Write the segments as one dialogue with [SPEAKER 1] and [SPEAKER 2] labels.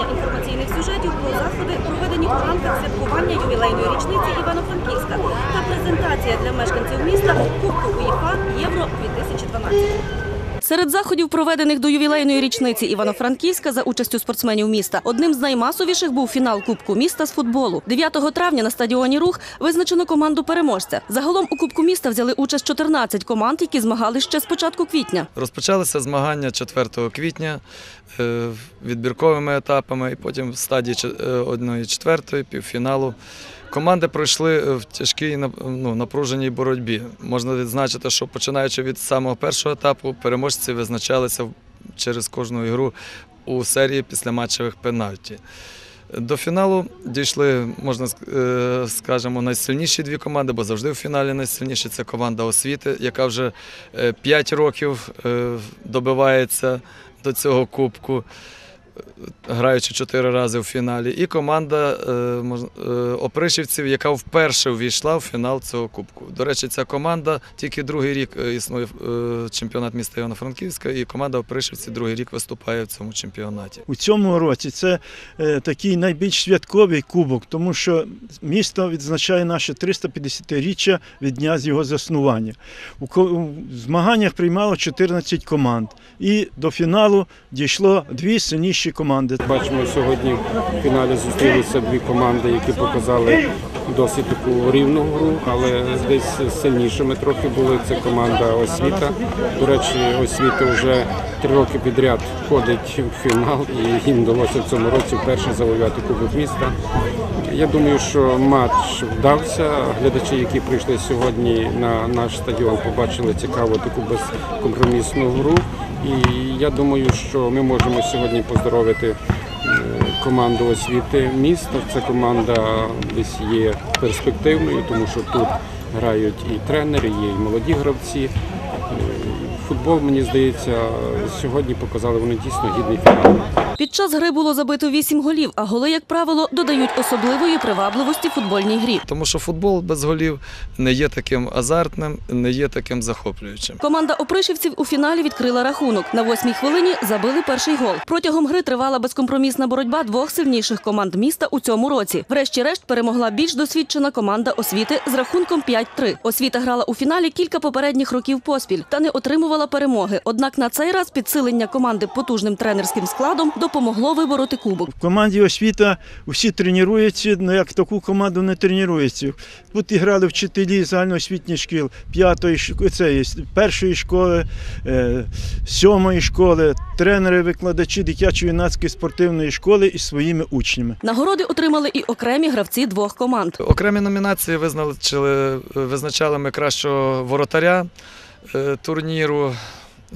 [SPEAKER 1] продовження інформаційних сюжетів про заходи, проведені у рамках святкування ювілейної річниці Івано-Франківська та презентація для мешканців міста Кубку УЄФА Євро 2012. Серед заходів, проведених до ювілейної річниці Івано-Франківська за участю спортсменів міста, одним з наймасовіших був фінал Кубку міста з футболу. 9 травня на стадіоні Рух визначено команду переможця. Загалом у Кубку міста взяли участь 14 команд, які змагались ще з початку квітня.
[SPEAKER 2] Розпочалися змагання 4 квітня е, відбірковими етапами, і потім в стадії 1-4 півфіналу. Команди пройшли е, в тяжкій ну, напруженій боротьбі. Можна відзначити, що починаючи від самого першого етапу, переможці визначалися через кожну ігру у серії післяматчевих пенальті. До фіналу дійшли, можна е, скажемо, найсильніші дві команди, бо завжди в фіналі найсильніші це команда освіти, яка вже 5 років е, добивається до цього кубку, граючи чотири рази в фіналі. І команда е, е, опришівців, яка вперше увійшла в фінал цього кубку. До речі, ця команда тільки другий рік е, існує чемпіонат міста Івано-Франківська, і команда опришівців другий рік виступає в цьому чемпіонаті.
[SPEAKER 3] У цьому році це такий найбільш святковий кубок, тому що місто відзначає наше 350-річчя від дня з його заснування. У змаганнях приймало 14 команд, і до фіналу дійшло дві сильніші команди.
[SPEAKER 4] Бачимо, сьогодні в фіналі зустрілися дві команди, які показали досить таку рівну гру, але десь сильнішими трохи були. Це команда освіта. До речі, освіта вже три роки підряд входить в фінал, і їм вдалося в цьому році вперше завоювати Кубок міста. Я думаю, що матч вдався. Глядачі, які прийшли сьогодні на наш стадіон, побачили цікаву таку безкомпромісну гру. І я думаю, що ми можемо сьогодні поздоровити е, команду освіти міста. Ця команда десь є перспективною, тому що тут грають і тренери, є і молоді гравці. Футбол, мені здається, сьогодні показали вони дійсно гідний фінал.
[SPEAKER 1] Під час гри було забито 8 голів, а голи, як правило, додають особливої привабливості футбольній грі.
[SPEAKER 2] Тому що футбол без голів не є таким азартним, не є таким захоплюючим.
[SPEAKER 1] Команда опришівців у фіналі відкрила рахунок. На восьмій хвилині забили перший гол. Протягом гри тривала безкомпромісна боротьба двох сильніших команд міста у цьому році. Врешті-решт перемогла більш досвідчена команда освіти з рахунком 5-3. Освіта грала у фіналі кілька попередніх років поспіль та не отримувала перемоги. Однак на цей раз підсилення команди потужним тренерським складом допомогло вибороти кубок.
[SPEAKER 3] В команді освіта всі тренуються, але як таку команду не тренуються. Тут грали вчителі загальноосвітніх шкіл, п'ятої це першої школи, е, сьомої школи, тренери, викладачі дитячо-юнацької спортивної школи із своїми учнями.
[SPEAKER 1] Нагороди отримали і окремі гравці двох команд.
[SPEAKER 2] Окремі номінації визначили, визначали ми кращого воротаря турніру.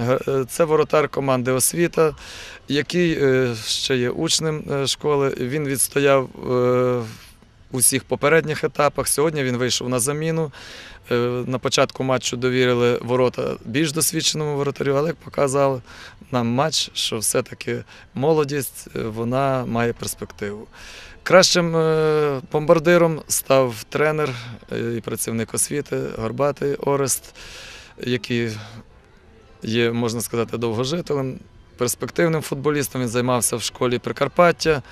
[SPEAKER 2] Е, Це воротар команди Освіта, який е, ще є учнем е, школи. Він відстояв е, у всіх попередніх етапах. Сьогодні він вийшов на заміну. Е, На початку матчу довірили ворота більш досвідченому воротарю, але як показав нам матч, що все-таки молодість е, вона має перспективу. Кращим е, бомбардиром став тренер е, і працівник освіти Горбатий Орест, який є, можна сказати, довгожителем, перспективним футболістом. Він займався в школі Прикарпаття,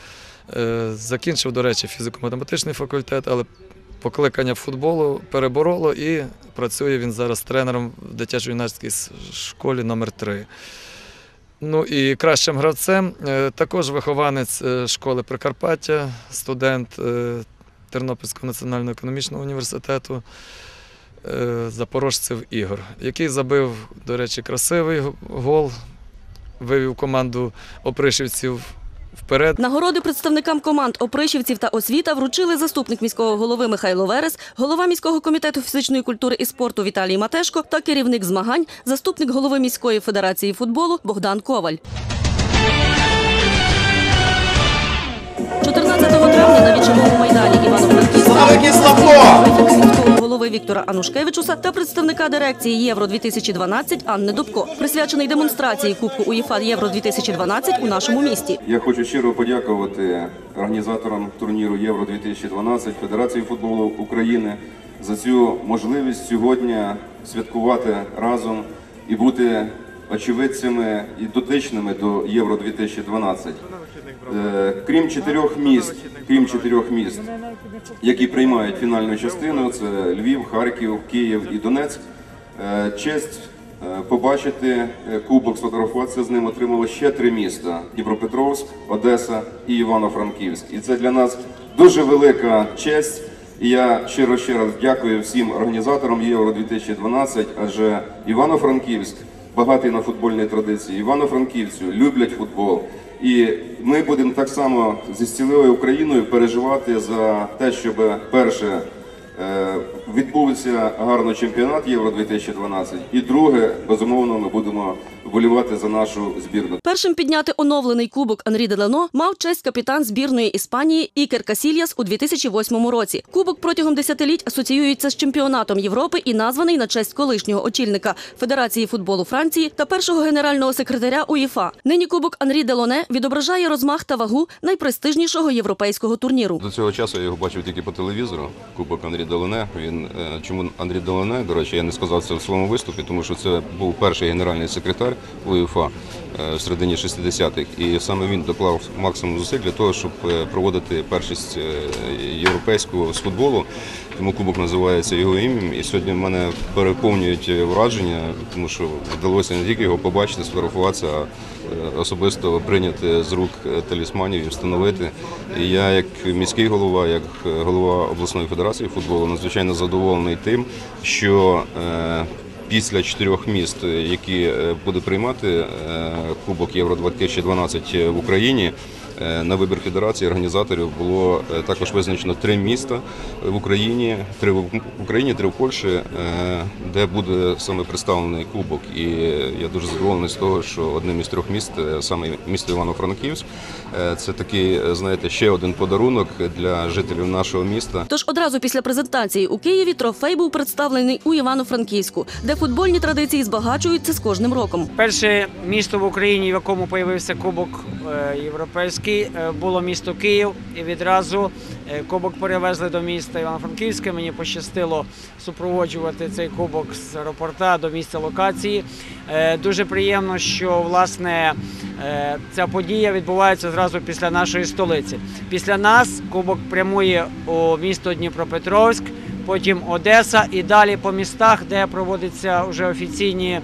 [SPEAKER 2] е, закінчив, до речі, фізико-математичний факультет, але покликання футболу перебороло і працює він зараз тренером в дитячо-юнацькій школі номер 3 Ну і кращим гравцем е, також вихованець е, школи Прикарпаття, студент Тернопільського національного економічного університету е, Запорожцев Ігор, який забив, до речі, красивий гол, вивів команду опришівців вперед.
[SPEAKER 1] Нагороди представникам команд опришівців та освіта вручили заступник міського голови Михайло Верес, голова міського комітету фізичної культури і спорту Віталій Матешко та керівник змагань, заступник голови міської федерації футболу Богдан Коваль. 14 травня на вічовому майдані Івано-Франківська голови Віктора Анушкевичуса та представника дирекції Євро 2012 Анни Дубко, присвячений демонстрації Кубку УЄФА Євро 2012 у нашому місті.
[SPEAKER 5] Я хочу щиро подякувати організаторам турніру Євро 2012 Федерації футболу України за цю можливість сьогодні святкувати разом і бути очевидцями і дотичними до Євро 2012. Е, Крім чотирьох міст, крім чотирьох міст, які приймають фінальну частину, це Львів, Харків, Київ і Донецьк. Е, Честь е, побачити е, кубок, сфотографуватися з ним отримало ще три міста: Дніпропетровськ, Одеса і Івано-Франківськ. І це для нас дуже велика честь. І я щиро ще раз дякую всім організаторам Євро 2012, адже Івано-Франківськ багатий на футбольні традиції. Івано-Франківцю люблять футбол. І ми будемо так само зі цілою Україною переживати за те, щоб перше е, відбувся гарно чемпіонат Євро 2012. І друге, безумовно, ми будемо вболівати за нашу збірну.
[SPEAKER 1] Першим підняти оновлений кубок Анрі Делано мав честь капітан збірної Іспанії Ікер Касільяс у 2008 році. Кубок протягом десятиліть асоціюється з чемпіонатом Європи і названий на честь колишнього очільника Федерації футболу Франції та першого генерального секретаря УЄФА. Нині кубок Анрі Делоне відображає розмах та вагу найпрестижнішого європейського турніру.
[SPEAKER 6] До цього часу я його бачив тільки по телевізору. Кубок Андрій Долоне. Він е, чому Андрій Долоне? До речі, я не сказав це в своєму виступі, тому що це був перший генеральний секретар УЄФА е, в середині 60-х. І саме він доклав максимум зусиль для того, щоб е, проводити першість е, європейського з футболу. Тому кубок називається його ім'ям. І сьогодні мене переповнюють враження, тому що вдалося не тільки його побачити, сфотографуватися, а особисто прийняти з рук талісманів і встановити. І я, як міський голова, як голова обласної федерації футболу, надзвичайно задоволений тим, що після чотирьох міст, е, які е, буде приймати е, Кубок Євро 2012 в Україні. Е, На вибір федерації організаторів було е, також визначено три міста в Україні, три в Україні, три в Польщі, е, де буде саме представлений кубок. І я дуже задоволений з того, що одним із трьох міст, саме місто Івано-Франківськ, це такий, знаєте, ще один подарунок для жителів нашого міста.
[SPEAKER 1] Тож одразу після презентації у Києві трофей був представлений у Івано-Франківську, де футбольні традиції збагачуються з кожним роком.
[SPEAKER 7] Перше місто в Україні, в якому з'явився Кубок Європейський, е, було місто Київ. І відразу е, кубок перевезли до міста Івано-Франківська. Мені пощастило супроводжувати цей кубок з аеропорта до місця локації. Е, Дуже приємно, що власне е, ця подія відбувається зразу після нашої столиці. Після нас кубок прямує у місто Дніпропетровськ, потім Одеса і далі по містах, де проводяться вже офіційні е,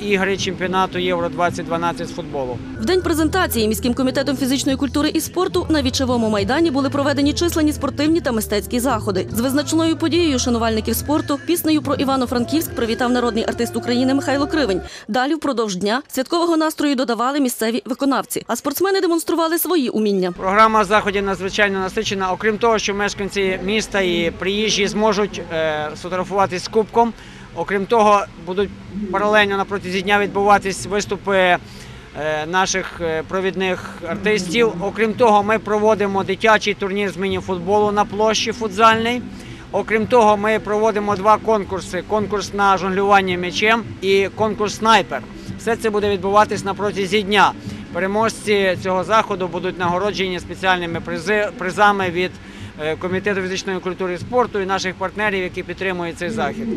[SPEAKER 7] ігри чемпіонату Євро 2012 з футболу.
[SPEAKER 1] В день презентації міським комітетом фізичної культури і спорту на вічовому майдані були проведені численні спортивні та мистецькі заходи. З визначною подією шанувальників спорту піснею про Івано-Франківськ привітав народний артист України Михайло Кривень. Далі впродовж дня святкового настрою додавали місцеві виконавці, а спортсмени демонстрували свої уміння.
[SPEAKER 7] Програма заходів надзвичайно насичена. Окрім того, що мешканці міста і приїжджі зможуть е, сфотографуватись з кубком. Окрім того, будуть паралельно на протязі дня відбуватись виступи е, наших е, провідних артистів. Окрім того, ми проводимо дитячий турнір з міні-футболу на площі футзальний. Окрім того, ми проводимо два конкурси: конкурс на жонглювання м'ячем і конкурс снайпер. Все це буде відбуватись на протязі дня. Переможці цього заходу будуть нагороджені спеціальними призами від е, комітету фізичної культури і спорту і наших партнерів, які підтримують цей захід.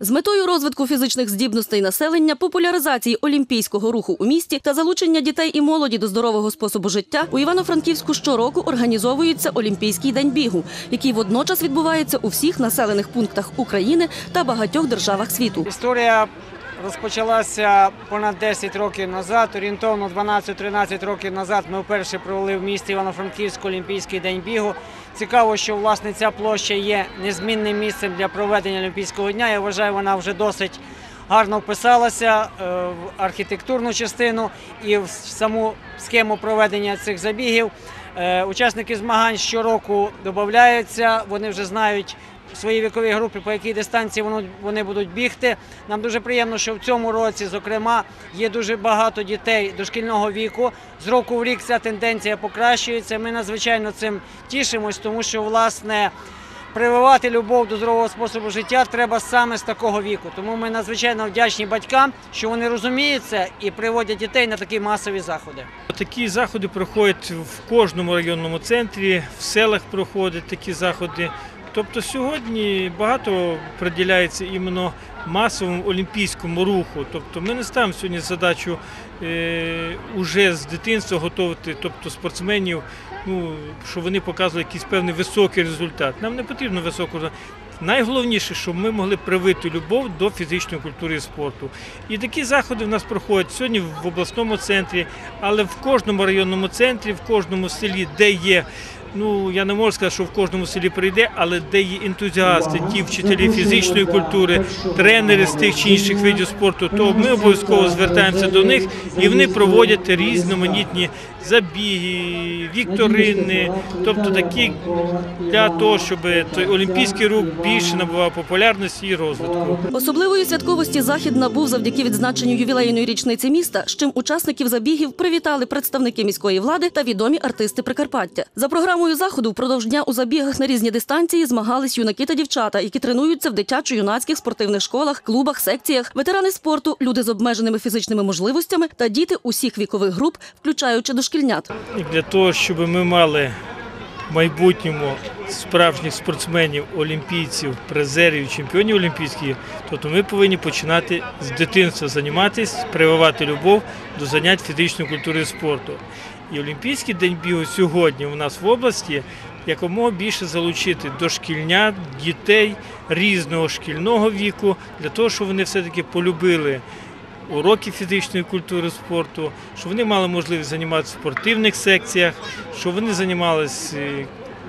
[SPEAKER 1] З метою розвитку фізичних здібностей населення, популяризації олімпійського руху у місті та залучення дітей і молоді до здорового способу життя у Івано-Франківську щороку організовується Олімпійський день бігу, який водночас відбувається у всіх населених пунктах України та багатьох державах світу.
[SPEAKER 7] Історія розпочалася понад 10 років назад. Орієнтовно 12-13 років назад ми вперше провели в місті Івано-Франківську Олімпійський день бігу. Цікаво, що власне ця площа є незмінним місцем для проведення Олімпійського дня. Я вважаю, вона вже досить гарно вписалася е, в архітектурну частину і в саму схему проведення цих забігів. Е, Учасники змагань щороку додаються, вони вже знають своїй віковій групі, по якій дистанції вони, будуть бігти. Нам дуже приємно, що в цьому році, зокрема, є дуже багато дітей дошкільного віку. З року в рік ця тенденція покращується. Ми надзвичайно цим тішимось, тому що власне. Прививати любов до здорового способу життя треба саме з такого віку. Тому ми надзвичайно вдячні батькам, що вони розуміють це і приводять дітей на такі масові заходи.
[SPEAKER 8] Такі заходи проходять в кожному районному центрі, в селах проходять такі заходи. Тобто сьогодні багато приділяється іменно масовому олімпійському руху. Тобто ми не ставимо сьогодні задачу е, уже з дитинства готувати тобто спортсменів, ну, щоб вони показували якийсь певний високий результат. Нам не потрібно високого результату. Найголовніше, щоб ми могли привити любов до фізичної культури і спорту. І такі заходи в нас проходять сьогодні в обласному центрі, але в кожному районному центрі, в кожному селі, де є. Ну, я не можу сказати, що в кожному селі прийде, але де є ентузіасти, ті вчителі фізичної культури, тренери з тих чи інших видів спорту, то ми обов'язково звертаємося до них і вони проводять різноманітні забіги, вікторини, тобто такі для того, щоб той олімпійський рух більше набував популярності і розвитку.
[SPEAKER 1] Особливої святковості захід набув завдяки відзначенню ювілейної річниці міста, з чим учасників забігів привітали представники міської влади та відомі артисти Прикарпаття. За програмою заходу впродовж дня у забігах на різні дистанції змагались юнаки та дівчата, які тренуються в дитячо-юнацьких спортивних школах, клубах, секціях, ветерани спорту, люди з обмеженими фізичними можливостями та діти усіх вікових груп, включаючи дошкільнят.
[SPEAKER 8] Для того, щоб ми мали в майбутньому справжніх спортсменів, олімпійців, призерів, чемпіонів олімпійських, то ми повинні починати з дитинства займатися, прививати любов до занять фізичної культури і спорту. І Олімпійський день бігу сьогодні у нас в області якомога більше залучити дошкільнят, дітей різного шкільного віку, для того, щоб вони все-таки полюбили уроки фізичної культури спорту, щоб вони мали можливість займатися в спортивних секціях, щоб вони займалися е,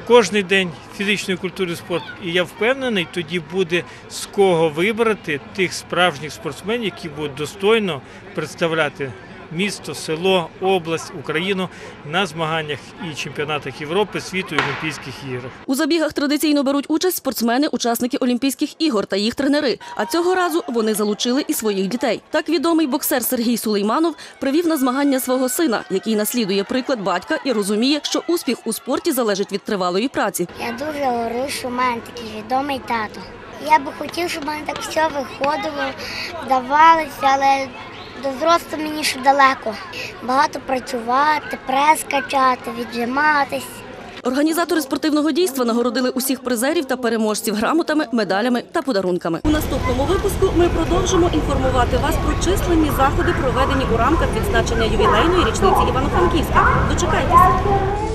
[SPEAKER 8] кожен день фізичною культурою спорту. І я впевнений, тоді буде з кого вибрати тих справжніх спортсменів, які будуть достойно представляти місто, село, область, Україну на змаганнях і чемпіонатах Європи, світу і Олімпійських іграх.
[SPEAKER 1] У забігах традиційно беруть участь спортсмени, учасники Олімпійських ігор та їх тренери. А цього разу вони залучили і своїх дітей. Так відомий боксер Сергій Сулейманов привів на змагання свого сина, який наслідує приклад батька і розуміє, що успіх у спорті залежить від тривалої праці.
[SPEAKER 9] Я дуже горжусь, що в мене такий відомий тато. Я би хотів, щоб в мене так все виходило, вдавалося, але до зросту мені ще далеко. Багато працювати, прес качати, віджиматись.
[SPEAKER 1] Організатори спортивного дійства нагородили усіх призерів та переможців грамотами, медалями та подарунками. У наступному випуску ми продовжимо інформувати вас про численні заходи, проведені у рамках відзначення ювілейної річниці Івано-Франківська. Дочекайтеся.